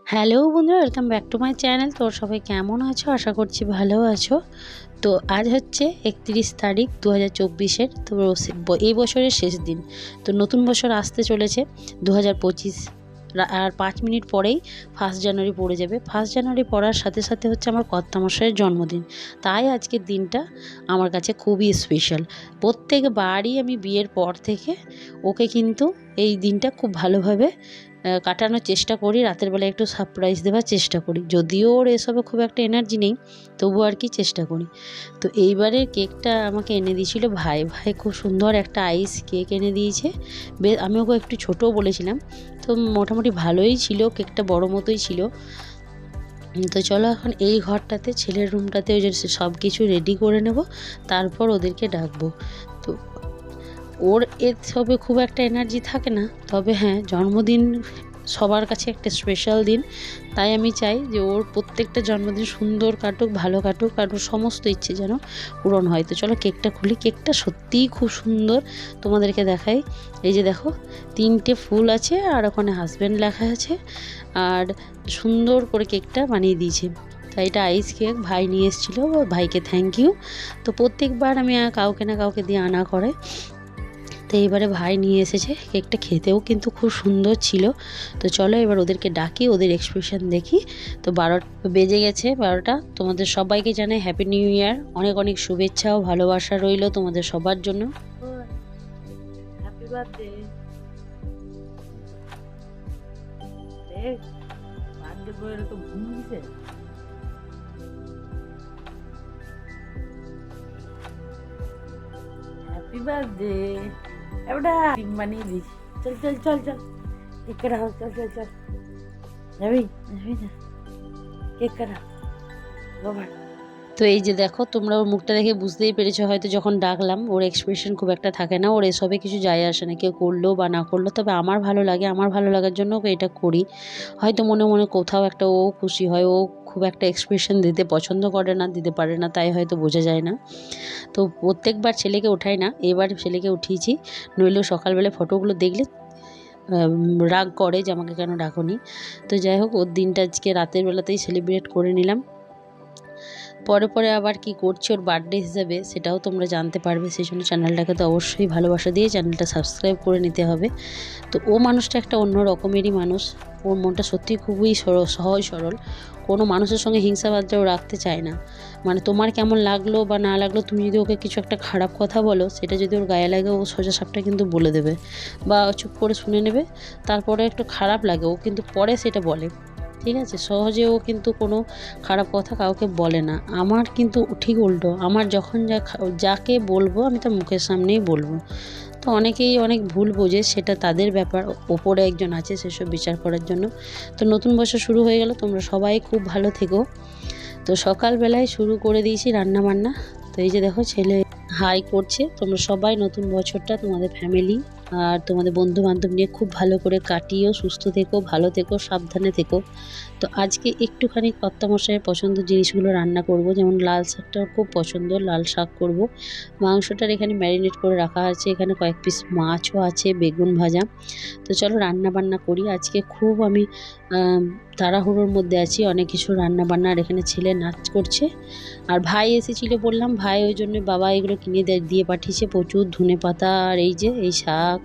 Hello বন্ধুরা welcome back to my channel তো সবাই কেমন আছো? আশা করছি ভালো আছো। তো আজ হচ্ছে একত্রিশ তারিখ দু হাজার চব্বিশের, তো এই বছরের শেষ দিন। তো নতুন বছর আসতে চলেছে। দু হাজার পঁচিশ আর পাঁচ মিনিট পরেই ফার্স্ট জানুয়ারি পড়ে যাবে। ফার্স্ট জানুয়ারি পড়ার সাথে সাথে হচ্ছে আমার কর্তামশাইয়ের জন্মদিন। তাই আজকের দিনটা আমার কাছে খুবই স্পেশাল প্রত্যেকবারই আমি বিয়ের পর থেকে ওকে কিন্তু এই দিনটা খুব ভালোভাবে কাটানোর চেষ্টা করি, রাতের বেলা একটু সারপ্রাইজ দেওয়ার চেষ্টা করি। যদিও ওর এসবে খুব একটা এনার্জি নেই, তবু আর কি চেষ্টা করি। তো এইবারের কেকটা আমাকে এনে দিয়েছিল ভাই। ভাই খুব সুন্দর একটা আইস কেক এনে দিয়েছে। বে, আমি ওকে একটু ছোটও বলেছিলাম। তো মোটামুটি ভালোই ছিল কেকটা বড় মতোই ছিল। তো চলো এখন এই ঘরটাতে, ছেলের রুমটাতে ওই যে সব কিছু রেডি করে নেব, তারপর ওদেরকে ডাকবো। তো ওর এর সবে খুব একটা এনার্জি থাকে না। তবে হ্যাঁ জন্মদিন সবার কাছে একটা স্পেশাল দিন। তাই আমি চাই যে ওর প্রত্যেকটা জন্মদিন সুন্দর কাটুক, ভালো কাটুক আর সমস্ত ইচ্ছে যেন পূরণ হয়। তো চলো কেকটা খুলি। কেকটা সত্যিই খুব সুন্দর। তোমাদেরকে দেখাই। এই যে দেখো, তিনটে ফুল আছে আর ওখানে হাজব্যান্ড লেখা আছে আর সুন্দর করে কেকটা বানিয়ে দিয়েছে। তাই এটা আইস কেক ভাই নিয়ে এসেছিল। ভাইকে থ্যাংক ইউ তো প্রত্যেকবার আমি কাউকে না কাউকে দিয়ে আনা করে। তো এইবারে ভাই নিয়ে এসেছে। কেকটা খেতেও কিন্তু খুব সুন্দর ছিল। তো চলো এবার ওদেরকে ডাকি, ওদের এক্সপ্রেশন দেখি। তো বারো বেজে গেছে বারোটা। তোমাদের সবাইকে জানাই হ্যাপি নিউ ইয়ার অনেক অনেক শুভেচ্ছা ও ভালোবাসা রইল তোমাদের সবার জন্য। হ্যাপি বার্থডে এবারটা ডিম বানিয়ে দিস চল চল চল চল কেক কাটা হোক চল চল চল যাবি যাবি না কেক কাটা বাবা তো এই যে দেখো তোমরা ওর মুখটা দেখে বুঝতেই পেরেছ হয়তো যখন ডাকলাম, ওর এক্সপ্রেশন খুব একটা থাকে না, ওর এসবে কিছু যায় আসে না, কেউ করল বা না করল, তবে আমার ভালো লাগে, আমার ভালো লাগার জন্য ওকে এটা করি। হয়তো মনে মনে কোথাও একটা ও খুশি হয়, ও খুব একটা এক্সপ্রেশন দিতে পছন্দ করে না, দিতে পারে না, তাই হয়তো বোঝা যায় না। তো প্রত্যেকবার ছেলেকে ওঠাই না, এবার ছেলেকে উঠিয়েছি নইলেও সকালবেলা ফটোগুলো দেখলে রাগ করে যে আমাকে কেন ডাকনি। তো যাই হোক, ওর দিনটা আজকে রাতের বেলাতেই সেলিব্রেট করে নিলাম। পরে পরে আবার কি করছে ওর বার্থডে হিসাবে সেটাও তোমরা জানতে পারবে, সেই জন্য চ্যানেলটাকে তো অবশ্যই ভালোবাসা দিয়ে চ্যানেলটা সাবস্ক্রাইব করে নিতে হবে। তো ও মানুষটা একটা অন্য রকমেরই মানুষ, ওর মনটা সত্যি খুবই সরল সহজ সরল। কোনো মানুষের সঙ্গে হিংসা বাজ্যাও রাখতে চায় না। মানে তোমার কেমন লাগল বা না লাগল, তুমি যদি ওকে কিছু একটা খারাপ কথা বলো, সেটা যদি ওর গায়ে লাগে, ও সোজা সাপটা কিন্তু বলে দেবে। বা চুপ করে শুনে নেবে, তারপরে একটু খারাপ লাগে, ও কিন্তু পরে সেটা বলে। ঠিক আছে? সহজে ও কিন্তু কোনো খারাপ কথা কাউকে বলে না। আমার কিন্তু ঠিক উল্টো। আমার যখন যা যাকে বলব আমি তার মুখের সামনেই বলব। তো অনেকেই অনেক ভুল বোঝে, সেটা তাদের ব্যাপার। ওপরে একজন আছে, সেসব বিচার করার জন্য। তো নতুন বছর শুরু হয়ে গেল, তোমরা সবাই খুব ভালো থেকো। তো সকালবেলায় শুরু করে দিয়েছি রান্না বান্না তো এই যে দেখো, ছেলে হাই করছে। তোমরা সবাই নতুন বছরটা তোমাদের ফ্যামিলি আর তোমাদের বন্ধু বান্ধব নিয়ে খুব ভালো করে কাটিও, সুস্থ থেকো, ভালো থেকো, সাবধানে থেকো। তো আজকে একটুখানি কর্তামশাইয়ের পছন্দের জিনিসগুলো রান্না করব। যেমন লাল শাকটা ওর খুব পছন্দ, লাল শাক করব। মাংসটার এখানে ম্যারিনেট করে রাখা আছে। এখানে কয়েক পিস মাছও আছে, বেগুন ভাজা। তো চলো রান্না বান্না করি। আজকে খুব আমি তাড়াহুড়োর মধ্যে আছি। অনেক কিছু রান্না বান্না আর এখানে ছেলে নাচ করছে। আর ভাই এসেছিল বললাম। ভাই ওই জন্য বাবা এগুলো কিনে দিয়ে পাঠিয়েছে প্রচুর ধনে পাতা আর এই যে, এই শাক।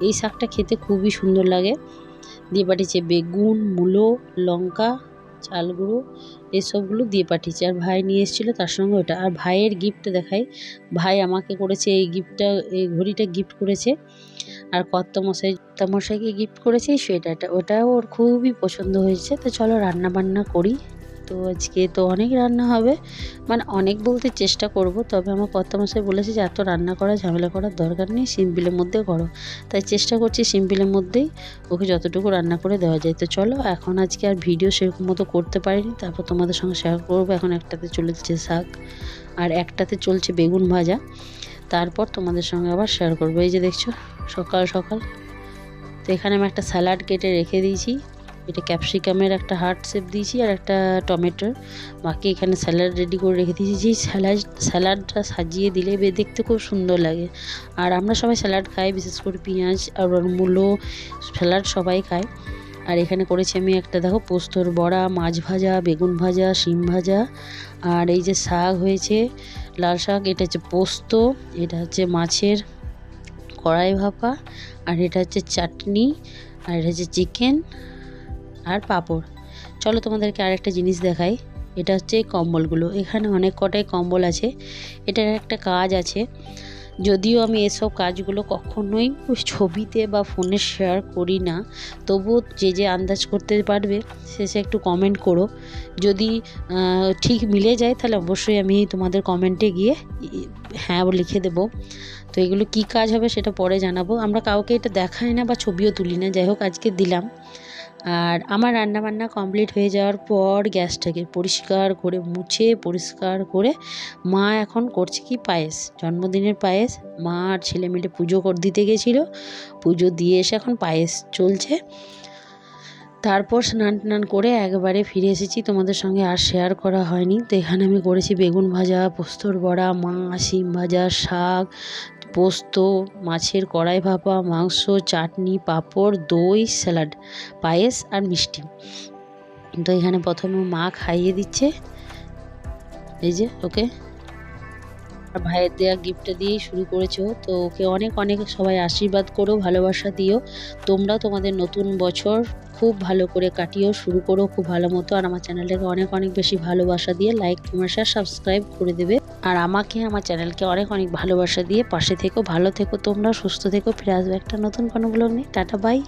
এই শাকটা খেতে খুবই সুন্দর লাগে। দিয়ে পাঠিয়েছে বেগুন, মূলো, লঙ্কা, চাল গুঁড়ো, এসবগুলো দিয়ে পাঠিয়েছে। আর ভাই নিয়ে এসেছিল তার সঙ্গে ওটা। আর ভাইয়ের গিফট দেখাই। ভাই আমাকে করেছে এই গিফটটা এই ঘড়িটা গিফট করেছে। আর কর্তমশাই, কর্তমশাইকে গিফট করেছে সোয়েটারটা ওটাও ওর খুবই পছন্দ হয়েছে। তো চলো রান্না বান্না করি। তো আজকে তো অনেক রান্না হবে। মানে অনেক বলতে চেষ্টা করব, তবে আমার কর্তামশাই বলেছে যে এত রান্না করা, ঝামেলা করার দরকার নেই সিম্পলের মধ্যে করো। তাই চেষ্টা করছি সিম্পলের মধ্যেই ওকে যতটুকু রান্না করে দেওয়া যায়। তো চলো, এখন আজকে আর ভিডিও সেরকম মতো করতে পারিনি, তারপর তোমাদের সঙ্গে শেয়ার করব। এখন একটাতে চলেছে শাক, আর একটাতে চলছে বেগুন ভাজা। তারপর তোমাদের সঙ্গে আবার শেয়ার করব। এই যে দেখছ, সকাল সকাল। তো এখানে আমি একটা স্যালাড কেটে রেখে দিয়েছি। এটা ক্যাপসিকামের একটা হার্ট শেপ দিয়েছি আর একটা টমেটোর। বাকি এখানে স্যালাড রেডি করে রেখে দিয়েছি। যেই স্যালাড স্যালাডটা সাজিয়ে দিলে দেখতে খুব সুন্দর লাগে। আর আমরা সবাই স্যালাড খাই, বিশেষ করে পেঁয়াজ আর মূলো স্যালাড সবাই খায়। আর এখানে করেছি আমি একটা, দেখো, পোস্তর বড়া, মাছ ভাজা, বেগুন ভাজা, শিম ভাজা আর এই যে শাক হয়েছে, লাল শাক, এটা হচ্ছে পোস্ত, এটা হচ্ছে মাছের কড়াই ভাপা আর এটা হচ্ছে চাটনি আর এটা হচ্ছে চিকেন আর পাপড়। চলো তোমাদেরকে আরেকটা জিনিস দেখাই। এটা হচ্ছে কম্বলগুলো। এখানে অনেক কটাই কম্বল আছে। এটার একটা কাজ আছে। যদিও আমি এসব কাজগুলো কখনোই ছবিতে বা ফোনে শেয়ার করি না, তবুও যে যে আন্দাজ করতে পারবে, সে সে একটু কমেন্ট করো। যদি ঠিক মিলে যায়, তাহলে অবশ্যই আমি তোমাদের কমেন্টে গিয়ে হ্যাঁ লিখে দেবো। তো এগুলো কি কাজ হবে সেটা পরে জানাব। আমরা কাউকে এটা দেখাই না বা ছবিও তুলি না। যাই হোক, আজকে দিলাম। আর আমার রান্না বান্না কমপ্লিট হয়ে যাওয়ার পর গ্যাসটাকে পরিষ্কার করে মুছে, পরিষ্কার করে মা এখন করছে কি পায়েস? জন্মদিনের পায়েস। মা আর ছেলে মিলে পুজো কর, দিতে গেছিল। পুজো দিয়ে এসে এখন পায়েস চলছে। তারপর স্নান টান করে একবারে ফিরে এসেছি। তোমাদের সঙ্গে আর শেয়ার করা হয়নি। তো এখানে আমি করেছি বেগুন ভাজা, পোস্তর বড়া মাছ শিম ভাজা, শাক পোস্ত, মাছের কড়াই ভাপা, মাংস, চাটনি, পাঁপড়, দই, স্যালাড, পায়েস আর মিষ্টি। তো এখানে প্রথমে মা খাইয়ে দিচ্ছে। এই যে ওকে। আর ভাইয়ের দেওয়া গিফটটা দিয়েই শুরু করেছ। তো ওকে অনেক অনেক সবাই আশীর্বাদ করো, ভালোবাসা দিও। তোমরা তোমাদের নতুন বছর খুব ভালো করে কাটিও শুরু করো, খুব ভালো মতো। আর আমার চ্যানেলটাকে অনেক অনেক বেশি ভালোবাসা দিয়ে লাইক কমেন্ট শেয়ার সাবস্ক্রাইব করে দেবে। আর আমাকে, আমার চ্যানেলকে অনেক অনেক ভালোবাসা দিয়ে পাশে থেকো, ভালো থেকো তোমরা সুস্থ থেকো। ফিরে আসবে একটা নতুন কোনো ব্লগ নিয়ে। Tata bye